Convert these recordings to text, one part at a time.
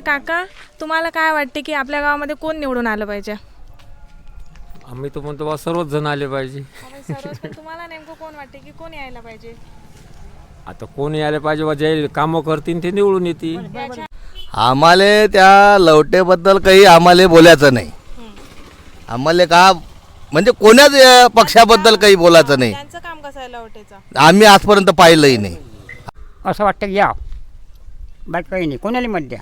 बरं काका तुम्हाला काय वाटते की आपल्या गावामध्ये कोण निवडून आलं पाहिजे? आम्ही तर म्हणतो बा सर्वच जण आले पाहिजे. तुम्हाला नेमकं कोण वाटते की कोण यायला पाहिजे? आता कोण यायला पाहिजे बा जे कामं करतील ते निवडून येतील. आम्हाला त्या लवटेबद्दल काही आम्हाला बोलायचं नाही. आम्हाला का म्हणजे कोण्याच अ, पक्षाबद्दल काही बोलायचं नाही. त्यांचं काम कसं आहे लवटेचं? आम्ही आजपर्यंत पाहिलंही नाही. असं वाटतं की या. बाकी काही नाही. कोणाला मत द्या?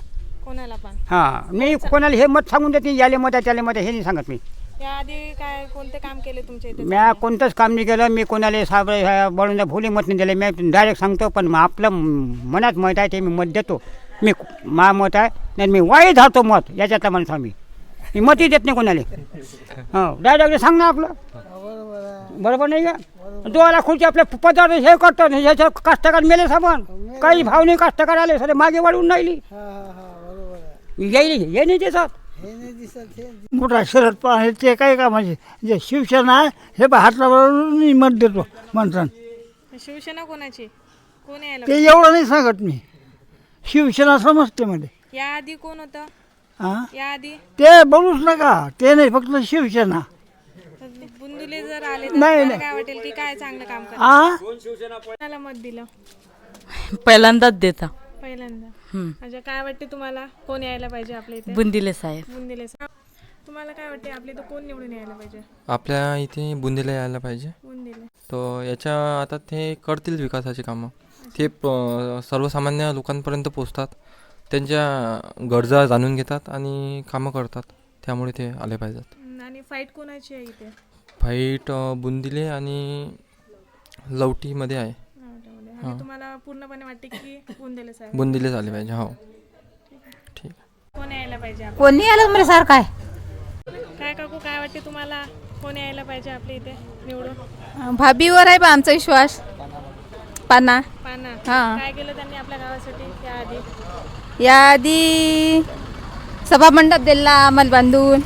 कोणाला पण. हां मी कोणाला हे मत सांगून देते याले मत आहे त्याला मत आहे हे नाही सांगत मी. याआधी काय कोणते काम केले तुमच्या इथे? म्या कोणतंच काम नाही केलं मी कोणाला साब बळून भुली मत नाही दिलं. मी डायरेक्ट सांगतो पण मग आपलं म- मनात मत आहे ते मी मत देतो. मी मा मत आहे नाही मी वाईट धावतो मत याच्यातला माणूस आम्ही. मी मतही देत नाही कोणाला. हो डायरेक्ट सांग ना आपलं. बरोबर नाही का? दोला खुर्ची आपल्या पदार्थ हे करतात ह्याच्या कास्तकार मेले साबण काही भाव नाही कास्तकार आले सगळे मागे वाढून राहिली. येईल हे नाही देतात मोठा शरद पवार आहे ते काय कामाचे जे शिवसेना आहे हे बा हातला मी मत देतो म्हणतात. शिवसेना कोणाची? कोण यायला ते एवढं नाही सांगत मी. शिवसेना समजते मध्ये? याआधी कोण होतं? हां याआधी? ते बोलूच नका. ते नाही फक्त शिवसेना. बुंदुले जर आले तर नाही, तुम्हाला नाही. काय वाटेल? की काय चांगलं काम करणार आ? कोणाला मत दिलं? पहिल्यांदाच देता. पहिल्यांदा. म्हणजे काय वाटते तुम्हाला? कोण यायला पाहिजे आपल्या इथे? बुंदिले साहेब. बुंदिले तुम्हाला काय वाटते आपल्या इथं कोण निवडून यायला पाहिजे? आपल्या इथे बुंदीला यायला पाहिजे. बुंदिले. तर याच्या आता ते करतील विकासाची कामं. ते प- सर्वसामान्य लोकांपर्यंत पोचतात त्यांच्या गरजा जाणून घेतात आणि कामं करतात. त्यामुळे ते आले पाहिजेत. हम्म, आणि फाईट कोणाची आहे इथे? फाईट अं, बुंदिले आणि लवटीमध्ये आहे. आणि तुम्हाला पूर्णपणे वाटते की बुंदिले साहेब बुंदिलेच आले पाहिजे हो. ठीक कोण यायला पाहिजे आप- कोणी आलं मला सारखं आहे? काय काकू काय वाटते तुम्हाला? कोण यायला पाहिजे आपल्या इथे निवडून? भाभीवर आहे बा आमचा विश्वास. पाना. पाना. हा. काय केलं त्यांनी आपल्या गावासाठी त्याआधी याआधी सभामंडप दिला आम्हाला बांधून.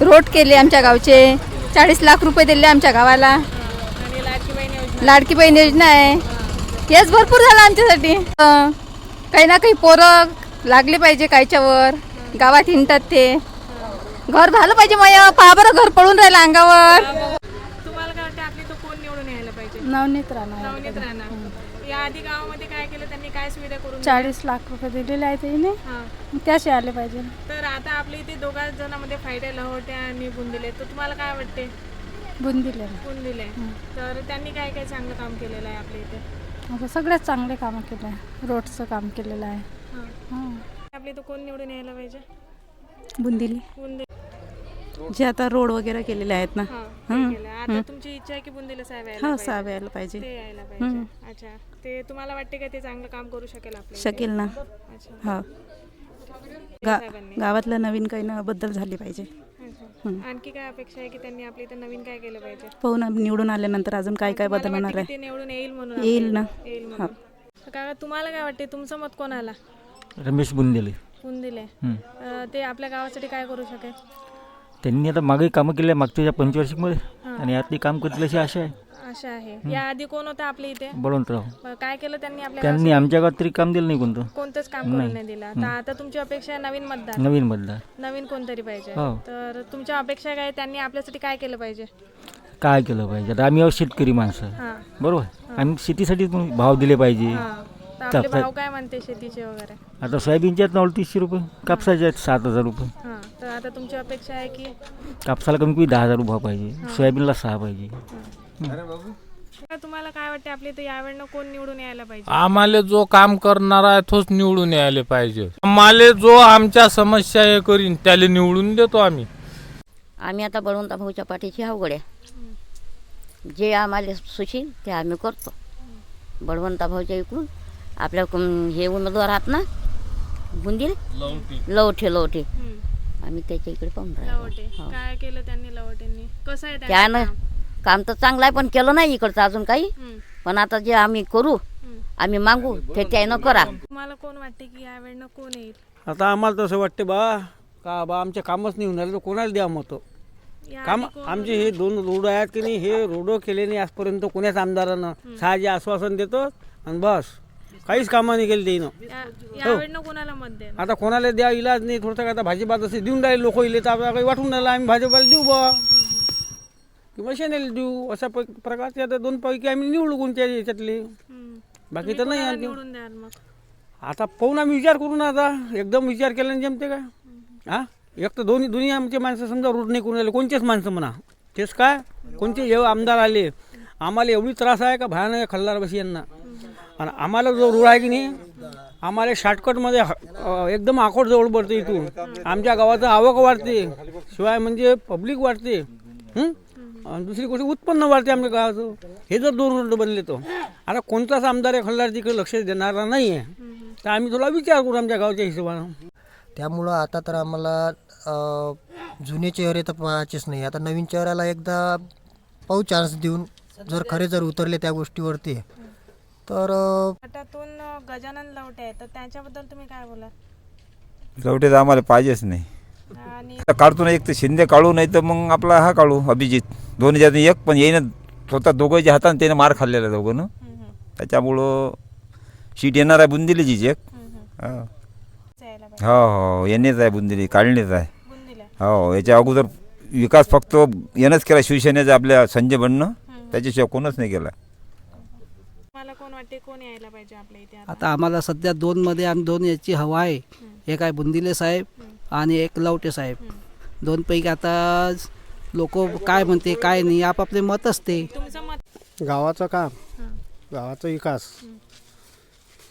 रोड केले आमच्या गावचे. चाळीस लाख रुपये दिले आमच्या गावाला. आणि लाडकी बहीण योजना? लाडकी बहीण योजना आहे. हेच भरपूर झालं आमच्यासाठी. अं, काही ना काही पोरं लागले पाहिजे कायच्यावर. गावात हिंडतात ते. घर झालं पाहिजे मग पहा बरं घर पडून राहिलं अंगावर. तुम्हाला काय वाटते आपली तो कोण निवडून यायला पाहिजे? नवनीत राणा नवनीत राणा. या आधी गावामध्ये काय केलं त्यांनी काय सुविधा करून दिल्या? चाळीस लाख रुपये दिलेले आहेत तिने हा. त्याचे आले पाहिजे. तर आता आपल्या इथे दोघा जणांमध्ये आहे लहोट्या आणि बुंदिले. तर तुम्हाला काय वाटते? बुंदीले. बुंदिले. तर त्यांनी काय काय चांगलं काम केलेलं आहे आपल्या इथे? आता सगळ्यात चांगले कामं केलं आहे. रोडचं काम केलेलं आहे. हां. आपल्या इथं कोण निवडून यायला पाहिजे? बुंदिले. बुंदे जे आता रोड वगैरे केलेले आहेत ना. हा ते केलं. आता तुमची इच्छा आहे की बुंदेला साहेब यायला हा पाहिजे. साहेब यायला पाहिजे. ते यायला पाहिजे. अच्छा. ते तुम्हाला वाटते का ते चांगलं काम करू शकेल आपल्या इथे? शकेल ना. अच्छा. हा. गा गावातलं नवीन काही ना बद्दल झाले पाहिजे. आणखी काय अपेक्षा आहे की त्यांनी आपल्या इथं नवीन काय केलं पाहिजे? पाहू ना निवडून आल्यानंतर अजून काय काय बदल होणार आहे? ते निवडून येईल म्हणून येईल ना. आपल्या- येईल म्हणून. तर काका तुम्हाला काय वाटते तुमचं मत कोणाला? रमेश बुंदेले. बुंदिले. हं. अं, ते आपल्या गावासाठी काय करू शकेल? त्यांनी आता मागे कामं केली मागच्या पंचवार्षिकमध्ये. आणि यातली काम करतील अशी आशा आहे. आशा आहे. या आधी कोण होतं आपल्या इथे? बळवंतराव. मग काय केलं त्यांनी आपल्या त्यांनी आमच्या गावात तरी काम दिलं नाही कोणतं? कोणतंच काम करून नाही दिलं. तर आता तुमची अपेक्षा आहे नवीन मतदार. नवीन मतदार. नवीन कोणतरी पाहिजे. हो. तर तुमच्या अपेक्षा काय? त्यांनी आपल्यासाठी काय केलं पाहिजे? काय केलं पाहिजे? आता आम्ही आहोत शेतकरी माणसं. हा. बरोबर? आम्ही शेतीसाठी पण भाव दिले पाहिजे. हा. तर आपले भाव काय म्हणते शेतीचे वगैरे? आता सोयाबीनचे आहेत ना तीसशे रुपये कापसाचे आहेत सात हजार रुपये. हा. तर आता तुमची अपेक्षा आहे की? कापसाला कमी कमी दहा हजार रुपये भाव पाहिजे. सोयाबीनला सहा पाहिजे. तुम्हाला काय वाटते आपल्या इथे यावेळेला कोण निवडून यायला पाहिजे? आम्हाला जो काम करणारा आहे तोच निवडून यायला पाहिजे. आम्हाला जो आमच्या समस्या हे करीन त्याला निवडून देतो आम्ही. आम्ही आता बळवंता भाऊच्या पाठीची अवघड्या जे आम्हाला सुशील ते आम्ही करतो. बळवंता भाऊच्या इकडून आपल्या कुम- हे उमेदवार आहात ना बुंदील? लवठे लवठे हम्म. आम्ही त्याच्या इकडे पाहून लवटे. राहिलो हो. काय केलं त्यांनी लवटेंनी? कसं आहे त्यांचं त्यानं काम? काम तर चांगलं आहे पण केलं नाही इकडचं अजून काही. पण आता जे आम्ही करू. आम्ही मागू ते त्यानं करा. तुम्हाला कोण वाटते की यावेळेला कोण येईल? आता आम्हाला तसं वाटते बा का बा आमचे कामच नाही होणार तर कोणाला द्या मत काम आमचे हे दोन रोड आहेत की नाही हे रोड केले नाही आजपर्यंत कोण्याच आमदारानं साहजी आश्वासन देतो आणि बस. काहीच कामं नाही केली त्यानं. या- यावेळेनं कोणाला मत द्याल? आता कोणाला द्या इलाज नाही थोडंसं काय आता भाजीपात असे देऊन राहिले लोक इले तर आपल्याला काही वाटून राहिलं आम्ही भाजीपाला देऊ बा. किंवा शेणाला देऊ अशा प- प्रकारचे आता दोन पैकी आम्ही निवडू कोणत्या याच्यातले? हम्म. बाकी तर नाही कोणाला आणखी. निवडून द्याल मग? आता पाहून आम्ही विचार करू ना आता. एकदम विचार केल्याने जमते का? हा? एक तर दोन्ही दोन्ही आमचे माणसं समजा रूट नाही करून राहिले कोणतेच माणसं म्हणा. तेच काय? कोणते जेव्हा आमदार आले आम्हाला एवढी त्रास आहे का भयानक खल्लार बशी यांना? आणि आम्हाला जो रूळ आहे की नाही आम्हाला शॉर्टकटमध्ये ह- अं, एकदम आकोट जवळ पडते इथून. आमच्या गावाचं आवक वाढते. शिवाय म्हणजे पब्लिक वाढते. हं? आणि दुसरी गोष्ट उत्पन्न वाढते आमच्या गावाचं. हे जर दोन रोड बनले तर. आता कोणताच आमदार आहे खल्लार तिकडे लक्ष देणारा नाही आहे तर आम्ही थोडा विचार करू आमच्या गावच्या हिशोबानं. त्यामुळं आता तर आम्हाला जुने चेहरे तर पाहायचेच नाही. आता नवीन चेहऱ्याला एकदा पाहू चान्स देऊन जर खरे जर उतरले त्या गोष्टीवरती. तर गटातून गजानन लवटे आहे तर त्याच्याबद्दल तुम्ही काय बोला लवटे तर आम्हाला पाहिजेच नाही. आणि आता काढतो ना एक तर शिंदे काढू नाही तर मग आपला हा काढू अभिजित. दोन्ही ज्यातून एक पण येईन. स्वतः दोघांच्या हाताने त्याने मार खाल्लेला दोघं ना त्याच्यामुळं शीट येणार आहे बुंदिलीचीच एक. हो. हो हो येणेच आहे बुंदिली काढणेच आहे. बुंदीला. हो याच्या अगोदर विकास फक्त यानंच केला शिवसेनेचा आपल्या संजय बनणं. त्याच्याशिवाय कोणच नाही केला. मला कोण वाटते कोण यायला पाहिजे आपल्या इथे आता? आता आम्हाला सध्या दोनमध्ये आम्ही दोन याची हवा आहे. एक आहे बुंदिले साहेब आणि एक लवटे साहेब. दोनपैकी आता लोक काय म्हणते काय नाही आपापले मत असते. तुमचं मत? गावाचं काम. गावाचा विकास.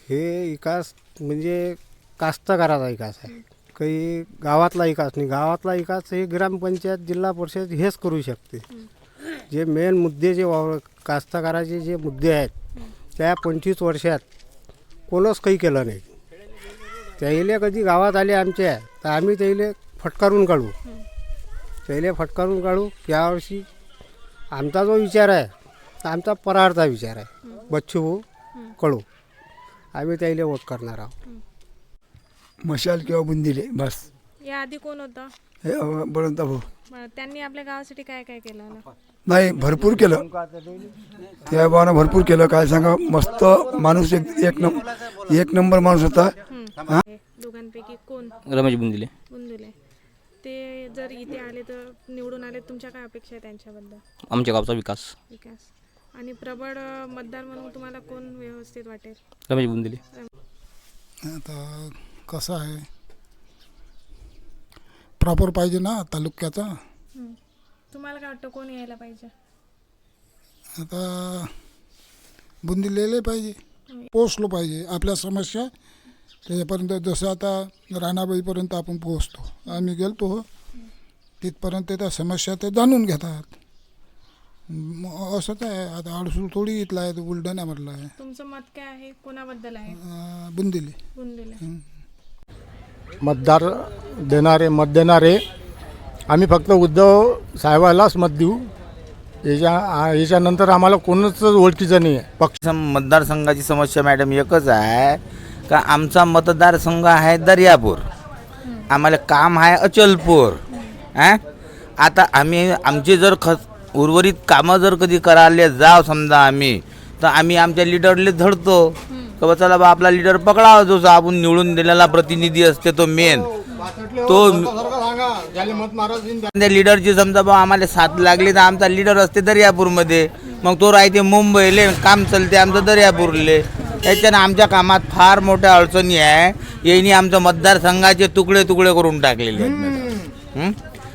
हे विकास म्हणजे कास्तकाराचा विकास आहे. काही गावातला विकास नाही. गावातला विकास हे ग्रामपंचायत जिल्हा परिषद हेच करू शकते. जे मेन मुद्दे जे वाव कास्तकाराचे जे मुद्दे आहेत त्या पंचवीस वर्षात कोणच काही केलं नाही. त्याहिले कधी गावात आले आमच्या तर आम्ही त्याहिले फटकारून काढू. त्याहिले फटकारून काढू यावर्षी आमचा जो विचार आहे तर आमचा परारचा विचार आहे. बच्चू भाऊ कळू. आम्ही त्याला वोट करणार आहोत. मशाल किंवा बुंदिले बस. या आधी कोण होतं? हे बळवंत भाऊ. त्यांनी आपल्या गावासाठी काय काय केलं? ना नाही भरपूर केलं. त्या भावानं भरपूर केलं. काय सांगा मस्त माणूस एक एक नंबर एक नंबर माणूस होता. हे दोघांपैकी कोण? रमेश बुंदुले. ते जर इथे आले तर निवडून आले तुमच्या काय अपेक्षा आहे त्यांच्याबद्दल? आमच्या गावचा विकास. विकास. आणि प्रबळ मतदार म्हणून तुम्हाला कोण व्यवस्थित वाटेल? रमेश बुंदिले. आता कसं आहे? प्रॉपर पाहिजे ना तालुक्याचा. हं. तुम्हाला काय वाटतं कोण यायला पाहिजे? आता बुंदिलेले पाहिजे. पोचलो पाहिजे. आपल्या समस्या त्याच्यापर्यंत जसं आता राणाबाईपर्यंत आपण पोहोचतो. आम्ही गेलतो. तिथपर्यंत त्या समस्या ते जाणून घेतात. असंच आहे. आता अडसूळ थोडी इथला आहे तो बुलढाण्यामधला आहे. तुमचं मत काय आहे? कोणाबद्दल आहे? बुंदिले. बुंदुले. मतदार देणारे मत देणारे आम्ही फक्त उद्धव साहेबालाच मत देऊ. याच्या याच्यानंतर आम्हाला कोणच ओळखीचं नाही आहे पक्ष मतदारसंघाची समस्या मॅडम एकच आहे. का आमचा मतदारसंघ आहे दर्यापूर. आम्हाला काम आहे अचलपूर. हा आता आम्ही आमचे जर ख उर्वरित कामं जर कधी करायला जाव समजा आम्ही तर आम्ही आमच्या लिडरले धरतो. का बा चला बा आपला लिडर पकडावा जो जो आपण निवडून दिलेला प्रतिनिधी असते तो मेन. तो त्या लिडरची समजा बा आम्हाला साथ लागली तर आमचा लिडर असते दर्यापूरमध्ये. मग तो राहते मुंबईले काम चालते आमचं दर्यापूरले. त्याच्यानं आमच्या कामात फार मोठ्या अडचणी आहे. यांनी आमचं मतदारसंघाचे तुकडे तुकडे करून टाकलेले आहेत मॅडम.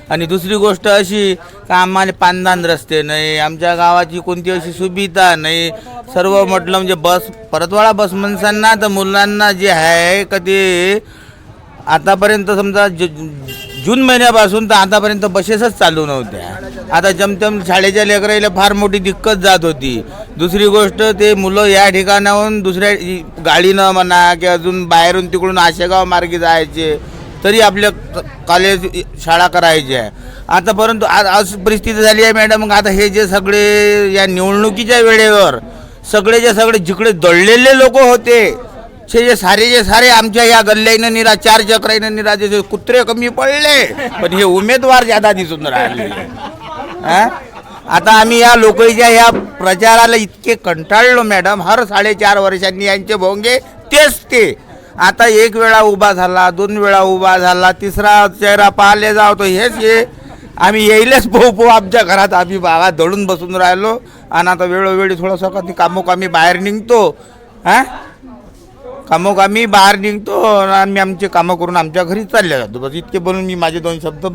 आणि दुसरी गोष्ट अशी का आम्हाला पांदान रस्ते नाही आमच्या गावाची कोणती अशी सुविधा नाही. सर्व म्हटलं म्हणजे बस परतवाडा बस माणसांना तर मुलांना जे आहे का ते आतापर्यंत समजा ज जून महिन्यापासून तर आतापर्यंत बसेसच चालू नव्हत्या. आता जमतम शाळेच्या लेकराला फार मोठी दिक्कत जात होती. दुसरी गोष्ट ते मुलं या ठिकाणाहून दुसऱ्या गाडीनं म्हणा की अजून बाहेरून तिकडून आशेगाव मार्गे जायचे तरी आपल्या क- कॉलेज शाळा करायची आहे आता परंतु आज आज परिस्थिती झाली आहे मॅडम. मग आता हे जे सगळे या निवडणुकीच्या वेळेवर सगळे जे सगळे जिकडे दळलेले लोक होते ते जे सारे जे सारे आमच्या या गल्ल्यानं निरा चार चक्राईनं निरा जे कुत्रे कमी पडले पण हे उमेदवार ज्यादा दिसून राहिले. हा? आता आम्ही या लोकईच्या या प्रचाराला इतके कंटाळलो मॅडम. हर साडेचार वर्षांनी यांचे भोंगे तेच ते. आता एक वेळा उभा झाला दोन वेळा उभा झाला तिसरा चेहरा पाहिले जावतो हेच हे. आम्ही येईलच भाऊ भाऊ आमच्या घरात आम्ही बाबा दळून बसून राहिलो. आणि आता वेळोवेळी थोडंसं कधी कामोकामी बाहेर निघतो. हां? कामोकामी बाहेर निघतो आणि आम्ही आमचे कामं करून आमच्या घरी चालले जातो. बस इतके बोलून मी माझे दोन शब्द